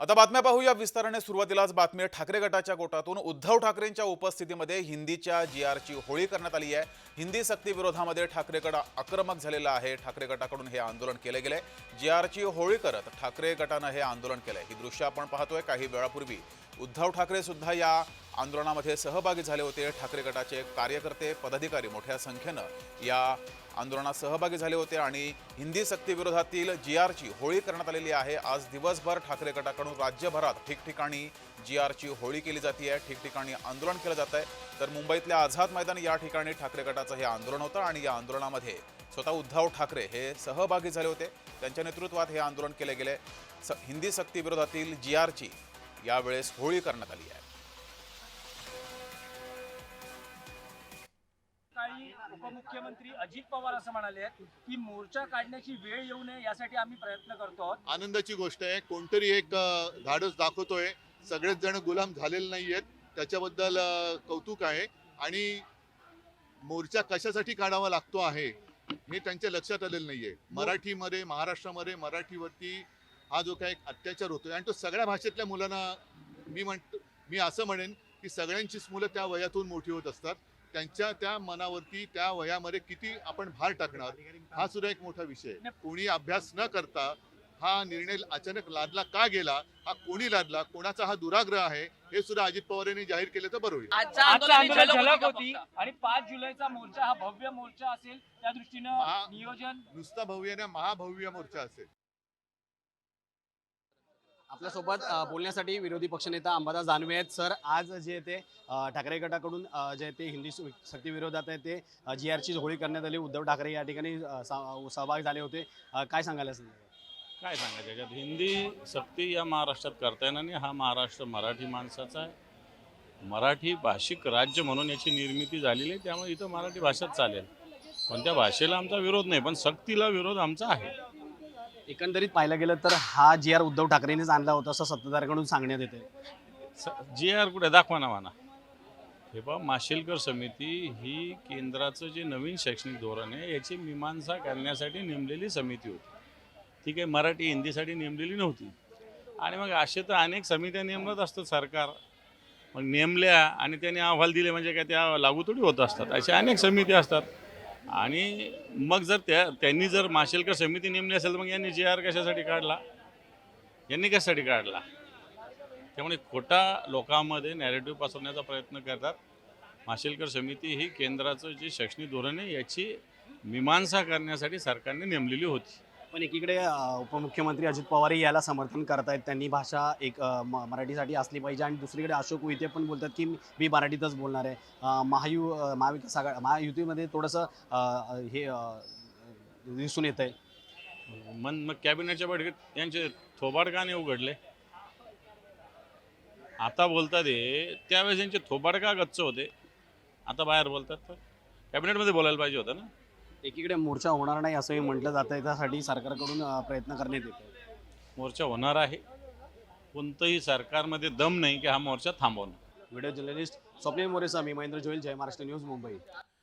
आता बातम्या पाहूया. विस्ताराने सुरुवातीलाच बातमी ठाकरे गटाच्या गोटातून उद्धव ठाकरेंच्या उपस्थितीमध्ये हिंदीच्या जी आरची होळी करण्यात आली आहे. हिंदी सक्ती विरोधामध्ये ठाकरे गट आक्रमक झालेला आहे. ठाकरे गटाकडून हे आंदोलन केले गेले. जी आरची होळी करत ठाकरे गटानं हे आंदोलन केलंय. ही दृश्य आपण पाहतोय काही वेळापूर्वी. उद्धव ठाकरे सुद्धा या आंदोलनामध्ये सहभागी झाले होते. ठाकरे गटाचे कार्यकर्ते पदाधिकारी मोठ्या संख्येनं या आंदोलनात सहभागी झाले होते आणि हिंदी सक्तीविरोधातील जी आरची होळी करण्यात आलेली आहे. आज दिवसभर ठाकरे गटाकडून राज्यभरात ठिकठिकाणी जी आरची होळी केली जाते आहे ठिकठिकाणी आंदोलन केलं जात आहे तर मुंबईतल्या आझाद मैदान या ठिकाणी ठाकरे गटाचं हे आंदोलन होतं आणि या आंदोलनामध्ये स्वतः उद्धव ठाकरे हे सहभागी झाले होते. त्यांच्या नेतृत्वात हे आंदोलन केले गेले. स हिंदी सक्तीविरोधातील जी आरची यावेळेस होळी करण्यात आली आहे. काही उपमुख्यमंत्री अजित पवार असं म्हणाले आहेत की मोर्चा काढण्याची वेळ येऊ नये यासाठी आम्ही प्रयत्न करतो आहोत. आनंदाची गोष्ट आहे. कोणतरी एक अ, धाडस दाखवतोय. सगळेच जण गुलाम झालेले नाही आहेत. त्याच्याबद्दल अ, कौतुक आहे. आणि मोर्चा कशासाठी काढावा लागतो आहे हे त्यांच्या लक्षात आलेलं नाहीये. मराठीमध्ये महाराष्ट्रामध्ये मराठीवरती हा जो काही अत्याचार होतोय. आणि तो सगळ्या भाषेतल्या मुलांना मी म्हणतो मी असं म्हणेन की सगळ्यांचीच मुलं त्या वयातून मोठी होत असतात. त्यांच्या त्या मनावरती त्या वयामध्ये किती आपण भार टाकणार हा सुद्धा एक मोठा विषय आहे. कोणी अभ्यास न करता हा निर्णय अचानक लादला का गेला हा कोणी लादला कोणाचा हा दुराग्रह आहे हे सुद्धा अजित पवार यांनी जाहीर केलं तर बरं होईल. आजचं आंदोलन झलक होती आणि पाच जुलैचा मोर्चा हा भव्य मोर्चा असेल त्या दृष्टीनं नियोजन नुसता भव्य ना महाभव्य मोर्चा असेल. आपल्यासोबत बोलण्यासाठी विरोधी पक्षनेता अंबादास दानवे आहेत. सर आज जे ते ठाकरे गटाकडून जे ते हिंदी सु- सक्ती विरोधात आहे ते जी आरची होळी करण्यात आली. उद्धव ठाकरे या ठिकाणी सहभागी झाले होते. काय सांगायला काय सांगायचं? त्याच्यात हिंदी सक्ती या महाराष्ट्रात करता येणार नाही. हा महाराष्ट्र मराठी माणसाचा आहे. मराठी भाषिक राज्य म्हणून याची निर्मिती झालेली आहे. त्यामुळे इथं मराठी भाषाच चालेल. पण त्या भाषेला आमचा विरोध नाही पण सक्तीला विरोध आमचा आहे. एकंदरीत पाहायला गेलं तर हा जी आर उद्धव ठाकरेंनीच आणला होता असं सत्ताधाऱ्याकडून सांगण्यात येते जी आर कुठे? दाखवा ना म्हणा हे बा माशेलकर समिती ही केंद्राचं जे नवीन शैक्षणिक धोरण आहे याची मीमांसा करण्यासाठी नेमलेली समिती होती. ती काही मराठी हिंदीसाठी नेमलेली नव्हती. आणि मग असे तर अनेक समित्या नेमत असतात सरकार. मग नेमल्या आणि त्यांनी अहवाल दिले म्हणजे काय त्या लागू थोडी होत असतात. अशा अनेक समित्या असतात. आणि मग जर त्या त्यांनी जर माशेलकर समिती नेमली असेल तर मग यांनी जे आर कशासाठी काढला? यांनी कशासाठी काढला? त्यामुळे खोटा लोकांमध्ये नॅरेटिव्ह पसरवण्याचा प्रयत्न करतात. माशेलकर समिती ही केंद्राचं जे शैक्षणिक धोरण आहे याची मीमांसा करण्यासाठी सरकारने नेमलेली होती. पण एकीकडे उपमुख्यमंत्री अजित पवारही याला समर्थन करतायत. त्यांनी भाषा एक मराठीसाठी असली पाहिजे. आणि दुसरीकडे अशोक उईते पण बोलतात की मी मराठीतच बोलणार आहे. महायु महाविकास आघाडी महायुतीमध्ये थोडंसं हे दिसून येत आहे मन मग कॅबिनेटच्या बैठकीत त्यांचे थोबाड का नाही उघडले? आता बोलतात हे त्यावेळेस यांचे थोबाड का गच्च होते? आता बाहेर बोलतात तर. कॅबिनेटमध्ये बोलायला पाहिजे होतं ना? एकीकडे मोर्चा होणार नाही असंही म्हटलं जातं आहे त्यासाठी सरकारकडून अ, प्रयत्न करण्यात येतो मोर्चा होणार आहे. कोणतंही सरकारमध्ये दम नाही की हा मोर्चा थांबवणं व्हिडिओ जर्नलिस्ट स्वप्नील मोरेसा मी महेंद्र जोईल जय महाराष्ट्र न्यूज मुंबई.